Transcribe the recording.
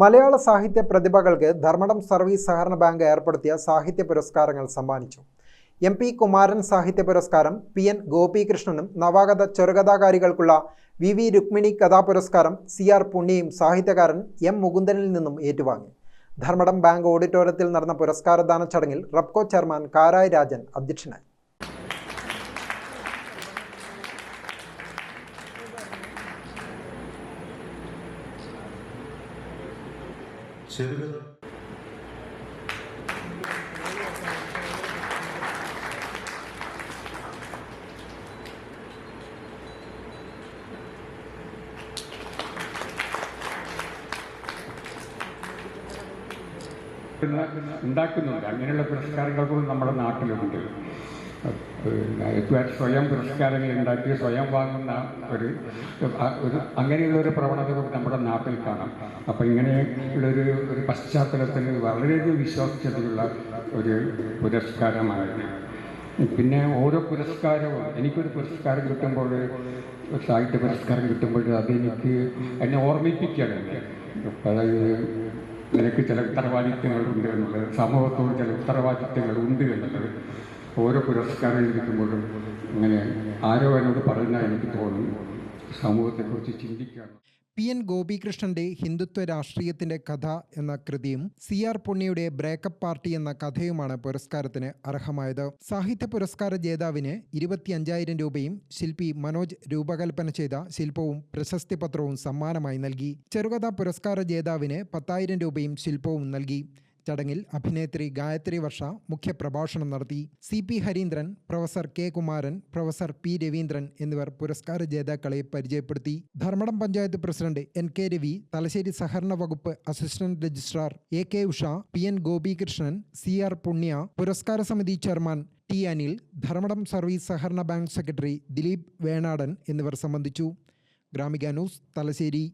മലയാള സാഹിത്യ പ്രതിഭകൾക്ക് ധർമ്മടം സർവീസ് സഹകരണ ബാങ്ക് ഏർപ്പെടുത്തിയ സാഹിത്യ പുരസ്കാരങ്ങൾ സമ്മാനിച്ചു. എം പി കുമാരൻ സാഹിത്യ പുരസ്കാരം പി എൻ ഗോപികൃഷ്ണനും നവാഗത ചെറുകഥാകാരികൾക്കുള്ള വി വി രുക്മിണി കഥാപുരസ്കാരം സി ആർ പുണ്യയും സാഹിത്യകാരൻ എം മുകുന്ദനിൽ നിന്നും ഏറ്റുവാങ്ങി. ധർമ്മടം ബാങ്ക് ഓഡിറ്റോറിയത്തിൽ നടന്ന പുരസ്കാരദാന ചടങ്ങിൽ റബ്കോ ചെയർമാൻ കാരായ് രാജൻ അധ്യക്ഷനായി. ചെറുകഥ ഉണ്ടാക്കുന്നുണ്ട്. അങ്ങനെയുള്ള പുരസ്കാരങ്ങൾ പോലും നമ്മുടെ നാട്ടിലുണ്ട്. ഇതുവരെ സ്വയം പുരസ്കാരങ്ങൾ ഉണ്ടാക്കി സ്വയം വാങ്ങുന്ന ഒരു ഒരു അങ്ങനെയുള്ള ഒരു പ്രവണത നമ്മുടെ നാട്ടിൽ കാണാം. അപ്പം ഇങ്ങനെയുള്ളൊരു ഒരു പശ്ചാത്തലത്തിൽ വളരെയധികം വിശ്വാസ്യതയുള്ള ഒരു പുരസ്കാരമാണ്. പിന്നെ ഓരോ പുരസ്കാരവും എനിക്കൊരു പുരസ്കാരം കിട്ടുമ്പോൾ സാഹിത്യ പുരസ്കാരം കിട്ടുമ്പോൾ അതെനിക്ക് എന്നെ ഓർമ്മിപ്പിക്കുകയാണ് അതായത് നിനക്ക് ചില ഉത്തരവാദിത്തങ്ങളുണ്ട് എന്നുള്ളത് സമൂഹത്തോട് ചില ഉത്തരവാദിത്യങ്ങൾ ഉണ്ട് എന്നുള്ളത്. ഓരോ പുരസ്കാരം ലഭിക്കുമ്പോഴും അങ്ങനെ ആരോ എന്നോട് പറയുന്ന എനിക്ക് തോന്നി. സമൂഹത്തെക്കുറിച്ച് ചിന്തിക്കാൻ പി എൻ ഗോപികൃഷ്ണന്റെ ഹിന്ദുത്വ രാഷ്ട്രീയത്തിന്റെ കഥ എന്ന കൃതിയും സി ആർ പുണ്യയുടെ ബ്രേക്കപ്പ് പാർട്ടി എന്ന കഥയുമാണ് പുരസ്കാരത്തിന് അർഹമായത്. സാഹിത്യ പുരസ്കാര ജേതാവിന് ഇരുപത്തിയഞ്ചായിരം രൂപയും ശില്പി മനോജ് രൂപകൽപ്പന ചെയ്ത ശില്പവും പ്രശസ്തി പത്രവും സമ്മാനമായി നൽകി. ചെറുകഥാ പുരസ്കാര ജേതാവിന് പത്തായിരം രൂപയും ശില്പവും നൽകി. ചടങ്ങിൽ അഭിനേത്രി ഗായത്രി വർഷ മുഖ്യപ്രഭാഷണം നടത്തി C P Hareendran professor K Kumaran professor P Raveendran എന്നിവർ പുരസ്കാര ജേതാക്കളെ പരിചയപ്പെടുത്തി. Dharmadam panchayat president N K Ravi Thalassery സഹകരണ വകുപ്പ് assistant registrar A K Usha P N Gopikrishnan C R Punya പുരസ്കാര സമിതി chairman T Anil Dharmadam service സഹകരണ bank secretary Dileep Venadan എന്നിവർ സംബന്ധിച്ചു. ഗ്രാമിക ന്യൂസ് തലശ്ശേരി.